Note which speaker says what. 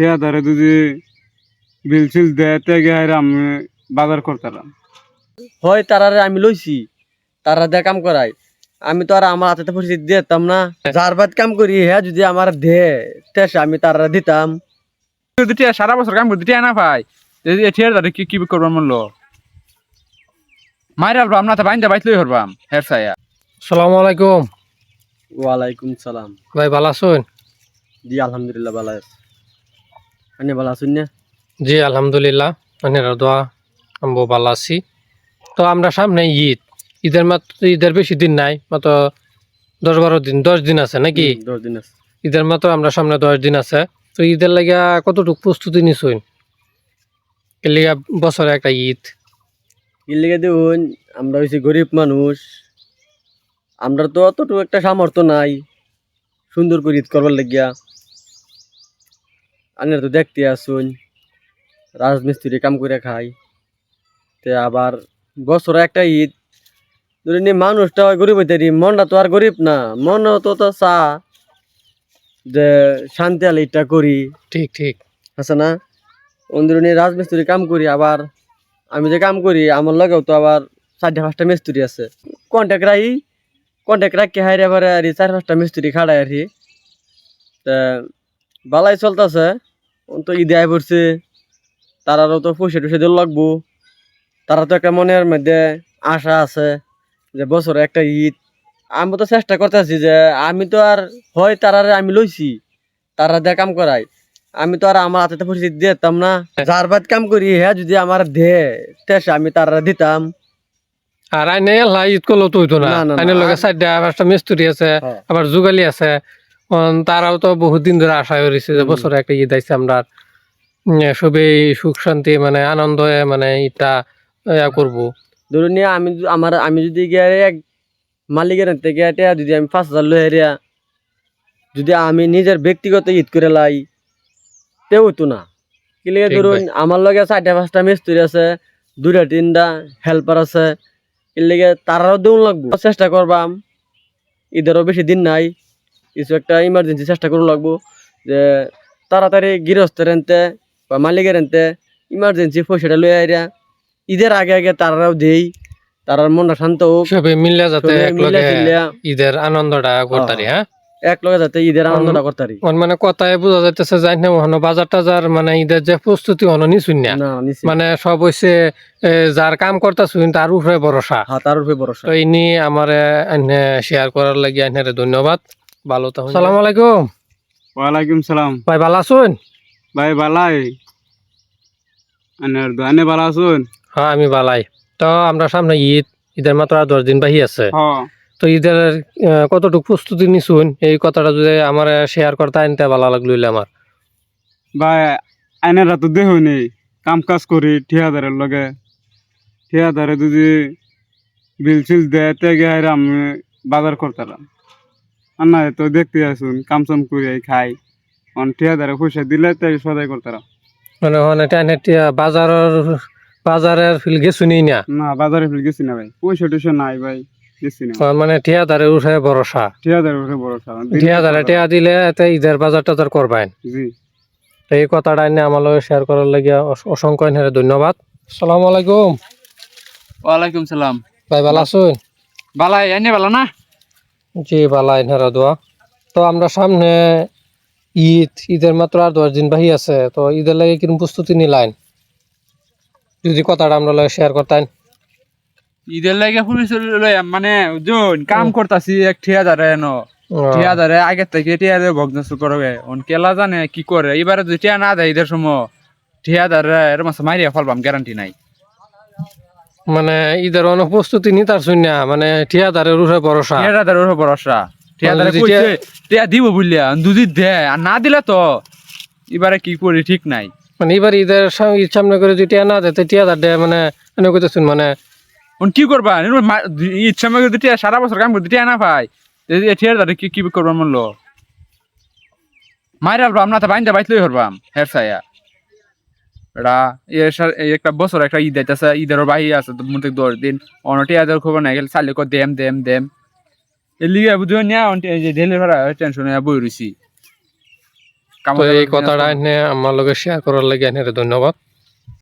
Speaker 1: ঠিকাদারে যদি বিল সিল দেয় তেগে আমি বাজার করতাম
Speaker 2: হয় তারারে আমি লইছি তারা দিয়ে কাম করাই আমি তো আর আমার হাতে পরিচিত দিতাম না। যার বাদ কাম করি হ্যাঁ যদি আমার দে তেসে আমি তারা দিতাম।
Speaker 3: যদি সারা বছর কাম করতে টিয়া না পাই যদি ঠিয়ার দাঁড়ে কি কি করবাম মূল্য? মাইর আলবাম না তো বাইন্দা বাইতলই হরবাম হের সায়া
Speaker 4: সালামু আলাইকুম।
Speaker 2: ওয়ালাইকুম সালাম।
Speaker 4: ভাই ভালো আছেন?
Speaker 2: জি আলহামদুলিল্লাহ ভালো আছে। আপনি ভালো আছেন না?
Speaker 4: জি আলহামদুলিল্লাহ। আপনারা দোয়া আমি ভালো আছি। তো আমরা সামনে ঈদ। ঈদের মাত্র ঈদের বেশি দিন নাই মাত্র দশ বারো দিন দশ দিন আছে নাকি?
Speaker 2: দশ দিন আছে।
Speaker 4: ঈদের মাত্র আমরা সামনে দশ দিন আছে। তো ঈদের লাগিয়া কতটুকু প্রস্তুতি নিছুন? এর লিগা বছরে একটা ঈদ।
Speaker 2: কি লেগে দেখুন আমরা হয়েছি গরিব মানুষ। আমরা তো অতটুকু একটা সামর্থ্য নাই সুন্দর করে ঈদ করবার লাগিয়া। আপনারা তো দেখতে আসুন। রাজমিস্ত্রি কাম করে খাই তে আবার বছরে একটা ঈদ। ধরে নি মানুষটা গরিব হইতে মনটা তো আর গরিব না। মন তো তো চা। যে শান্তি আলে ঈদটা করি।
Speaker 4: ঠিক ঠিক।
Speaker 2: আছে না? অন্দরুনি রাজমিস্ত্রি কাম করি আবার আমি যে কাম করি আমার লগেও তো আবার চারটা পাঁচটা মিস্ত্রি আছে। কন্ট্যাক্ট রাখি। কন্ট্যাক্ট রাখি হাইরে আবার আর চার পাঁচটা মিস্ত্রি খাড়াই আর কি তা বালাই চলতেছে। তো ঈদে আয় পড়ছে। তারারও তো পয়সা টুসা দিয়ে লাগবো। তারা তো একটা মনের মধ্যে আশা আছে যে বছরে একটা ঈদ। আমি তো চেষ্টা করতেছি যে আমি তো আর হয় তারারে আমি লইছি তারা দিয়ে কাম করাই আমি তো আর আমার হাতে পরিচিত দিতাম না। যার বাদ কাম করি হ্যাঁ যদি আমার দে তেসে আমি তারা দিতাম।
Speaker 4: আর আইনে এলা ঈদ করলেও তো হইতো না। আইনের লগে চারটা পাঁচটা মিস্ত্রি আছে
Speaker 2: হ্যাঁ।
Speaker 4: আবার যুগালি আছে। তারাও তো বহুত দিন ধরে আশা করেছে যে। বছরে একটা ঈদ আইছে আমরা সবেই সুখ শান্তি মানে আনন্দ মানে ঈদটা ইয়া করব।
Speaker 2: ধরুন আমি আমার আমি যদি গিয়ে এক মালিকের হাতে থেকে যদি আমি পাঁচ হাজার হেরিয়া যদি আমি নিজের ব্যক্তিগত ঈদ করে লাই তেও তো না। কি লিগে
Speaker 4: ঠিক
Speaker 2: ধরুন আমার লগে চারটা পাঁচটা মিস্ত্রি আছে দুইটা তিনটা হেল্পার আছে এর লেগে তারাও দেউন লাগবো। চেষ্টা করবাম ঈদেরও বেশি দিন নাই। কিছু একটা ইমার্জেন্সি চেষ্টা করুন লাগবো যে তাড়াতাড়ি গৃহস্থের এনতে বা মালিকের এনতে ইমার্জেন্সি পয়সাটা লই আইরা ঈদের আগে আগে তারাও দেই তারার মনটা শান্ত হোক।
Speaker 4: সবে যাতে
Speaker 2: মিলে
Speaker 4: লগে ঈদের আনন্দটা করতারি হ্যাঁ?
Speaker 2: এক লগে যাতে ঈদের আনন্দটা করতে পারি
Speaker 4: মানে কথায় বোঝা যাইতেছে যাই না ওখানে বাজার টাজার মানে ঈদের যে প্রস্তুতি অন নিছুন না। মানে সব হইছে যার কাম করতেছুন তার উপরে ভরসা।
Speaker 2: হ্যাঁ তার উপরে ভরসা।
Speaker 4: তো ইনি আমার শেয়ার করার লাগি আইনের ধন্যবাদ। ভালো সালাম আলাইকুম।
Speaker 1: ওয়ালাইকুম সালাম।
Speaker 4: ভাই ভালো আছেন?
Speaker 1: ভাই বালাই আনের দোকানে ভালো আছুন?
Speaker 4: হ্যাঁ আমি বালাই তো আমরা সামনে ঈদ ঈদের মাত্র আর দশ দিন বাহি আছে। তো ঈদের কতটুকু প্রস্তুতি নিছুন? এই কথাটা যদি আমার শেয়ার করতে আনতে ভালো লাগল আমার।
Speaker 1: ভাই আইনেরা তো দেহ নেই কাম কাজ করি ঠিকাদারের লগে। ঠিকাদারে যদি বিল সিল দেয় তেগে হাইরে আমি বাজার করতাম আর না তো দেখতে আসুন কাম চাম করি খাই। অন ঠিকাদারে পয়সা দিলে তাই সদাই করতাম
Speaker 4: মানে ওখানে টাইনে টিয়া- বাজারের বাজারের ফিল গেছুনি না
Speaker 1: না? বাজারে ফেলে গেছি না ভাই। পয়সা টয়সা নাই ভাই গেছি না।
Speaker 4: ওখানে মানে ঠিয়াদারে উঠে ভরসা।
Speaker 1: ঠিকাদারের উপরে ভরসা।
Speaker 4: ঠিয়াদারে টিয়া দিলে এতে ঈদের বাজার টাজার করবেন।
Speaker 1: জি।
Speaker 4: এই কথাটা এনে আমার লগে শেয়ার করার লাগিয়া অসংখ্য এনে ধন্যবাদ। সালাম আলাইকুম।
Speaker 3: ওয়ালাইকুম সালাম।
Speaker 4: ভাই ভালো আছেন?
Speaker 3: বালাই এনে বালা না?
Speaker 4: জি ভালো এনারা দোয়া তো আমরা সামনে ঈদ ঈদের মাত্র আর দশ দিন বাহি আছে তো ঈদের লাগে কীরকম প্রস্তুতি নিলাইন যদি কথাটা আমরা লগে শেয়ার করতেন।
Speaker 3: ঈদের লাগে মানে জন কাম করতাছি এক ঠিয়াদারে এনো। ঠিয়াদারে আগে থেকে ঠিয়াদারে ভগ্নস করবে অন কেলা জানে কি করে এবারে যদি টিয়া না দেয় ঈদের সময় ঠিয়াদারে এর মাসে মারিয়া ফেলবাম গ্যারান্টি নাই।
Speaker 4: মানে ঈদের অনেক প্রস্তুতি নি তার শূন্য মানে ঠিয়াদারের উঠে ভরসা।
Speaker 3: ঠিয়াদারের উপর ভরসা। ঠিয়াদারে
Speaker 4: যদি
Speaker 3: কইছে টিয়া দিব বুঝলিয়া দুদি দে আর না দিলে তো এবারে কি করি ঠিক নাই।
Speaker 4: মানে এবার ঈদের ঈদ সামনে করে যদি টিয়া না দেয় তো ঠিয়াদার দেয় মানে এনে কইতেছুন মানে
Speaker 3: কি করবা? ইচ্ছা মতো যদি টিয়া সারা বছর কাম করতে টিয়া না পাই ঠিয়াদারে কি কি করবার মূল্য মাইর আলবাম না তো বাইন্দা বাইতলই হরবাম হের সায়া এটা একটা বছর একটা ঈদ আছে ঈদের বাহি আছে তো মোটে দশ দিন। অনটি আদার খবর নাই গেলে চালে কো দেম দেম দেম। এর লিগে বুঝো নিয়া অনটি এই যে ঢেলে ভাড়া টেনশন বই রইছি।
Speaker 4: এই কথাটা এনে আমার লগে শেয়ার করার লাগে এনে ধন্যবাদ।